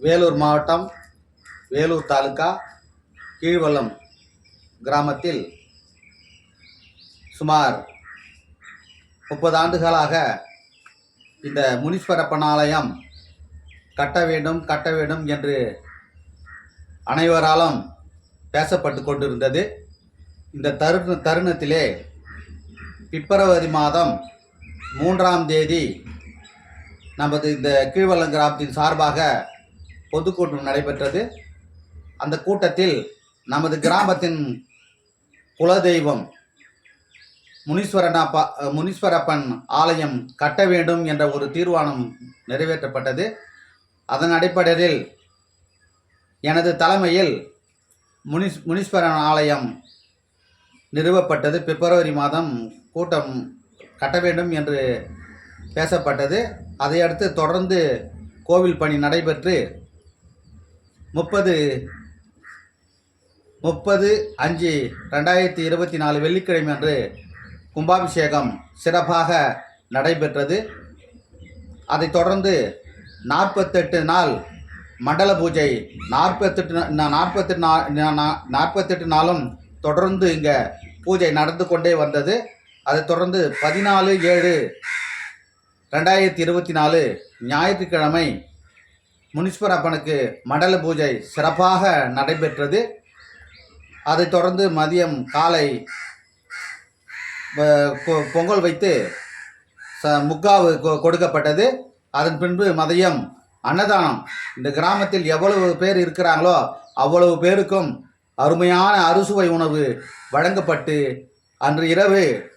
வேலூர் மாவட்டம் வேலூர் தாலுகா கீழ்வளம் கிராமத்தில் சுமார் முப்பது ஆண்டுகளாக இந்த முனிஸ்வரப்பனாலயம் கட்ட வேண்டும் கட்ட வேண்டும் என்று அனைவராலும் பேசப்பட்டு கொண்டிருந்தது. இந்த தருண தருணத்திலே பிப்ரவரி மாதம் மூன்றாம் தேதி நமது இந்த கீழ்வல்லம் கிராமத்தின் சார்பாக பொதுக்கூட்டம் நடைபெற்றது. அந்த கூட்டத்தில் நமது கிராமத்தின் குலதெய்வம் முனீஸ்வரனாப்பா முனீஸ்வரப்பன் ஆலயம் கட்ட வேண்டும் என்ற ஒரு தீர்மானம் நிறைவேற்றப்பட்டது. அதன் அடிப்படையில் எனது தலைமையில் முனிஸ் முனீஸ்வரன் ஆலயம் நிறுவப்பட்டது. பிப்ரவரி மாதம் கூட்டம் கட்ட வேண்டும் என்று பேசப்பட்டது. அதையடுத்து தொடர்ந்து கோவில் பணி நடைபெற்று முப்பது முப்பது அஞ்சு ரெண்டாயிரத்தி இருபத்தி நாலு வெள்ளிக்கிழமை அன்று கும்பாபிஷேகம் சிறப்பாக நடைபெற்றது. அதைத் தொடர்ந்து நாற்பத்தெட்டு நாள் மண்டல பூஜை நாற்பத்தெட்டு நா- நாற்பத்தெட்டு நா நா- நா- நாற்பத்தெட்டு நாளும் தொடர்ந்து இங்கே பூஜை நடந்து கொண்டே வந்தது. அதைத் தொடர்ந்து பதினாலு ஏழு ரெண்டாயிரத்தி இருபத்தி நாலு ஞாயிற்றுக்கிழமை முனிஸ்வரப்பனுக்கு மண்டல பூஜை சிறப்பாக நடைபெற்றது. அதைத் தொடர்ந்து மதியம் காலை பொ- பொங்கல் வைத்து ச முக்காவு கொ- கொடுக்கப்பட்டது. அதன் பின்பு மதியம் அன்னதானம். இந்த கிராமத்தில் எவ்வளவு பேர் இருக்கிறாங்களோ அவ்வளவு பேருக்கும் அருமையான அறுசுவை உணவு வழங்கப்பட்டு அன்று இரவு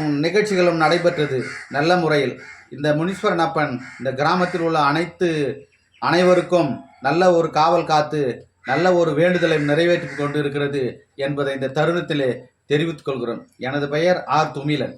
நிகழ்ச்சிகளும் நடைபெற்றது. நல்ல முறையில். இந்த முனீஸ்வரன் அப்பன் இந்த கிராமத்தில் உள்ள அனைத்து அனைவருக்கும் நல்ல ஒரு காவல் காத்து நல்ல ஒரு வேண்டுதலை நிறைவேற்றி கொண்டிருக்கிறது என்பதை இந்த தருணத்திலே தெரிவித்துக் கொள்கிறோம். எனது பெயர் ஆர் துமிலன்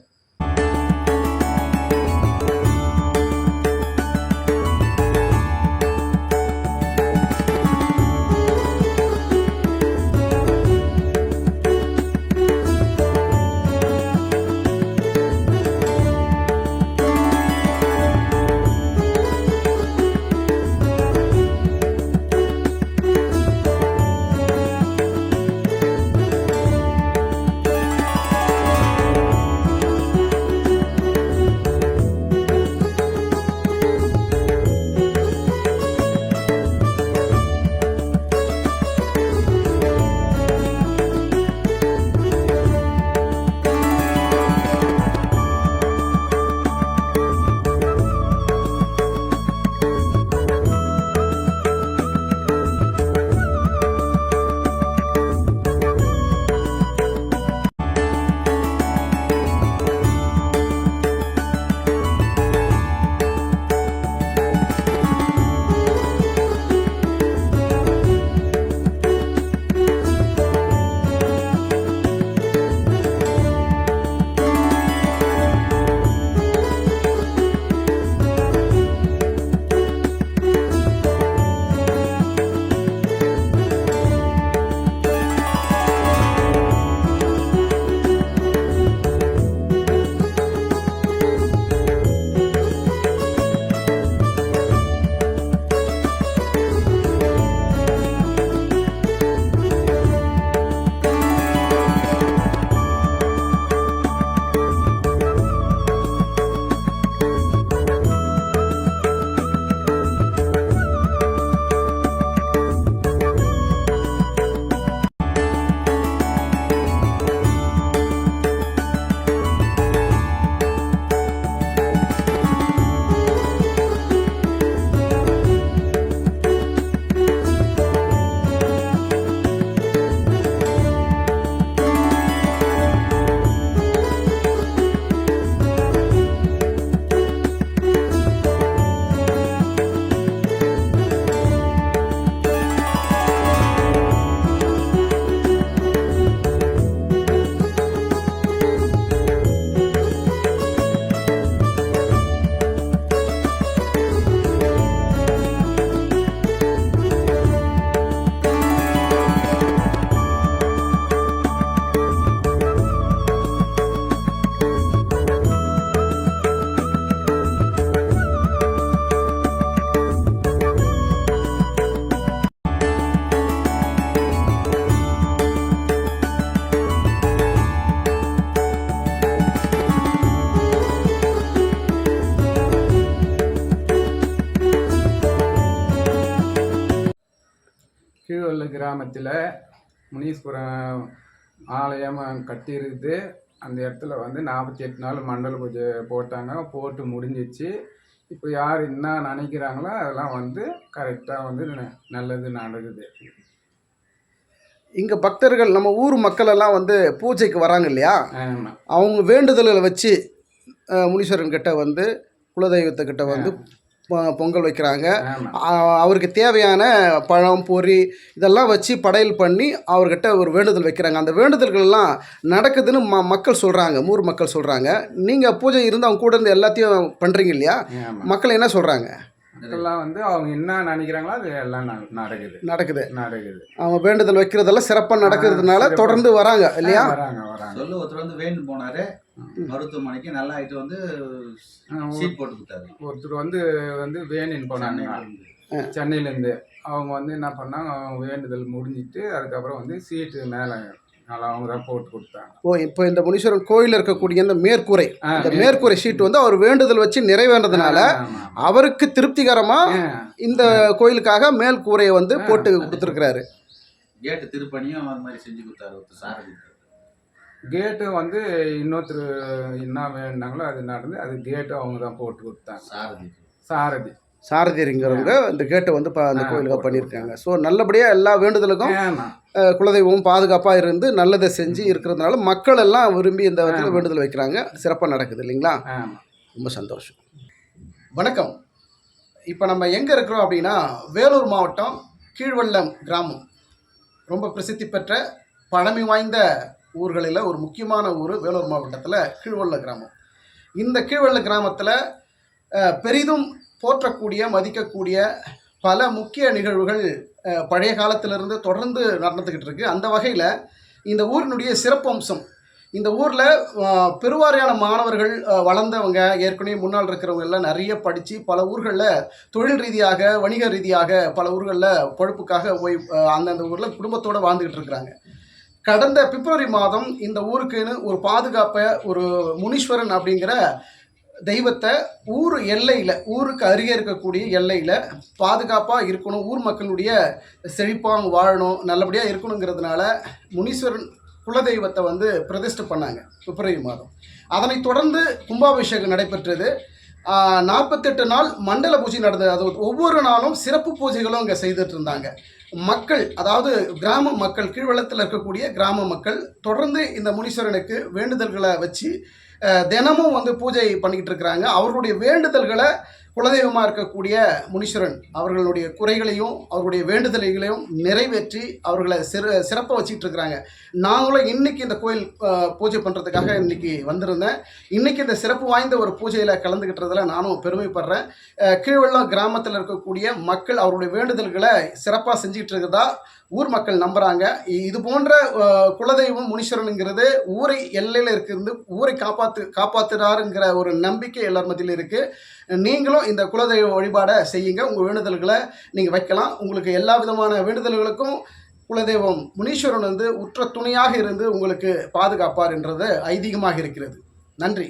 கீழ்வள்ள கிராமத்தில் முனீஸ்வரம் ஆலயம் கட்டியிருக்குது அந்த இடத்துல வந்து நாற்பத்தி எட்டு நாள் மண்டல பூஜை போட்டாங்க. போட்டு முடிஞ்சிச்சு. இப்போ யார் என்ன நினைக்கிறாங்களோ அதெல்லாம் வந்து கரெக்டாக வந்து நல்லது நடக்குது. இங்கே பக்தர்கள் நம்ம ஊர் மக்கள் எல்லாம் வந்து பூஜைக்கு வராங்க இல்லையா? அவங்க வேண்டுதல்களை வச்சு முனீஸ்வரன் கிட்ட வந்து குலதெய்வத்துக்கிட்ட வந்து பொங்கல் வைக்கிறாங்க. அவருக்கு தேவையான பழம் பொரி இதெல்லாம் வச்சு படையல் பண்ணி அவர்கிட்ட ஒரு வேண்டுதல் வைக்கிறாங்க. அந்த வேண்டுதல்கள் எல்லாம் நடக்குதுன்னு ம மக்கள் சொல்கிறாங்க ஊர் மக்கள் சொல்கிறாங்க நீங்கள் பூஜை இருந்து அவங்க கூட இருந்து எல்லாத்தையும் பண்ணுறீங்க இல்லையா? மக்கள் என்ன சொல்கிறாங்க மக்கள்லாம் வந்து அவங்க என்ன நினைக்கிறாங்களோ அது எல்லாம் நடக்குது. நடக்குது. நடக்குது. அவங்க வேண்டுதல் வைக்கிறதெல்லாம் சிறப்பாக நடக்கிறதுனால. தொடர்ந்து வராங்க இல்லையா? வராங்க வராங்க. சொல்லு ஒருத்தர் வந்து வேண்டு போனாரு மருத்துவமனைக்கு நல்லா ஆயிட்டு வந்து சீட் போட்டு கொடுத்தாரு. ஒருத்தர் வந்து வந்து வேணின்னு போனாங்க. சென்னையிலேருந்து. அவங்க வந்து என்ன பண்ணாங்க அவங்க வேண்டுதல் முடிஞ்சிட்டு அதுக்கப்புறம் வந்து சீட்டு மேலே நல்லா அவங்க தான் போட்டு கொடுத்தாங்க. ஓ இப்போ இந்த முனீஸ்வரன் கோயிலில் இருக்கக்கூடிய இந்த மேற்கூரை இந்த மேற்கூரை. ஷீட் வந்து அவர் வேண்டுதல் வச்சு நிறைவேறதுனால. அவருக்கு திருப்திகரமாக இந்த கோயிலுக்காக மேல் கூரையை வந்து போட்டு கொடுத்துருக்கிறாரு. கேட்டு திருப்பணியும் அது மாதிரி செஞ்சு கொடுத்தாரு சாரதி கேட்டு வந்து இன்னொருத்தர் என்ன வேணுனாங்களோ அது நடந்து அது கேட்டு அவங்க தான் போட்டு கொடுத்தாங்க. சாரதி. சாரதி. சாரதிங்கிறவங்க இந்த கேட்டை வந்து ப- அந்த கோயிலுக்கு பண்ணியிருக்காங்க. ஸோ நல்லபடியாக எல்லா வேண்டுதலுக்கும் குலதெய்வமும் பாதுகாப்பாக இருந்து நல்லதை செஞ்சு இருக்கிறதுனால மக்கள் எல்லாம் விரும்பி இந்த இடத்துல. வேண்டுதல் வைக்கிறாங்க. சிறப்பாக நடக்குது இல்லைங்களா? ரொம்ப சந்தோஷம். வணக்கம். இப்போ நம்ம எங்கே இருக்கிறோம் அப்படின்னா வேலூர் மாவட்டம் கீழ்வள்ளம் கிராமம். ரொம்ப பிரசித்தி பெற்ற பழமை வாய்ந்த ஊர்களில் ஒரு முக்கியமான ஊர் வேலூர் மாவட்டத்தில் கீழ்வள்ள கிராமம். இந்த கீழ்வள்ள கிராமத்தில் பெரிதும் போற்றக்கூடிய மதிக்கக்கூடிய பல முக்கிய நிகழ்வுகள் பழைய காலத்திலிருந்து தொடர்ந்து நடந்துக்கிட்டு இருக்கு. அந்த வகையில் இந்த ஊரினுடைய சிறப்பம்சம் இந்த ஊரில் பெருவாரியான மாணவர்கள் வளர்ந்தவங்க ஏற்கனவே முன்னால் இருக்கிறவங்க எல்லாம் நிறைய படித்து பல ஊர்களில் தொழில் ரீதியாக வணிக ரீதியாக பல ஊர்களில் பொழுப்புக்காக போய் அந்தந்த ஊரில் குடும்பத்தோடு வாழ்ந்துக்கிட்டு இருக்கிறாங்க. கடந்த பிப்ரவரி மாதம் இந்த ஊருக்குன்னு ஒரு பாதுகாப்பை ஒரு முனீஸ்வரன் அப்படிங்கிற தெய்வத்தை ஊர் எல்லையில் ஊருக்கு அருகே இருக்கக்கூடிய எல்லையில் பாதுகாப்பாக இருக்கணும் ஊர் மக்களுடைய செழிப்பாக வாழணும் நல்லபடியாக இருக்கணுங்கிறதுனால முனீஸ்வரன் குலதெய்வத்தை வந்து பிரதிஷ்டை பண்ணாங்க பிப்ரவரி மாதம். அதனைத் தொடர்ந்து கும்பாபிஷேகம் நடைபெற்றது. நாற்பத்தெட்டு நாள் மண்டல பூஜை நடந்தது. அது ஒவ்வொரு நாளும் சிறப்பு பூஜைகளும் அங்கே செய்துட்டு இருந்தாங்க. மக்கள் அதாவது கிராம மக்கள் கீழ்வளத்தில் இருக்கக்கூடிய கிராம மக்கள் தொடர்ந்து இந்த முனீஸ்வரனுக்கு வேண்டுதல்களை வச்சு தினமும் வந்து பூஜை பண்ணிக்கிட்டு இருக்கிறாங்க. அவர்களுடைய வேண்டுதல்களை குலதெய்வமாக இருக்கக்கூடிய முனீஸ்வரன் அவர்களுடைய குறைகளையும் அவர்களுடைய வேண்டுதல்களையும் நிறைவேற்றி அவர்களை சிற சிறப்பாக வச்சுக்கிட்டு இருக்கிறாங்க. நாங்களும் இன்றைக்கி இந்த கோயில் பூஜை பண்ணுறதுக்காக இன்னைக்கு வந்திருந்தேன். இன்னைக்கு இந்த சிறப்பு வாய்ந்த ஒரு பூஜையில் கலந்துக்கிட்டதில் நானும் பெருமைப்படுறேன். கீழ்வெள்ளம் கிராமத்தில் இருக்கக்கூடிய மக்கள் அவருடைய வேண்டுதல்களை சிறப்பாக செஞ்சுக்கிட்டு இருக்கிறதா ஊர் மக்கள் நம்புகிறாங்க இது போன்ற குலதெய்வம் முனீஸ்வரனுங்கிறது ஊரை எல்லையில் இருக்கிறது ஊரை காப்பாற்று காப்பாற்றுறாருங்கிற ஒரு நம்பிக்கை எல்லார் மத்தியில் இருக்குது நீங்களும் நீங்களும் இந்த குலதெய்வ வழிபாடை செய்யுங்க. உங்கள் வேண்டுதல்களை நீங்கள் வைக்கலாம். உங்களுக்கு எல்லா விதமான வேண்டுதல்களுக்கும் குலதெய்வம் முனீஸ்வரன் வந்து உற்ற துணையாக இருந்து உங்களுக்கு பாதுகாப்பார் என்றது ஐதீகமாக இருக்கிறது. நன்றி.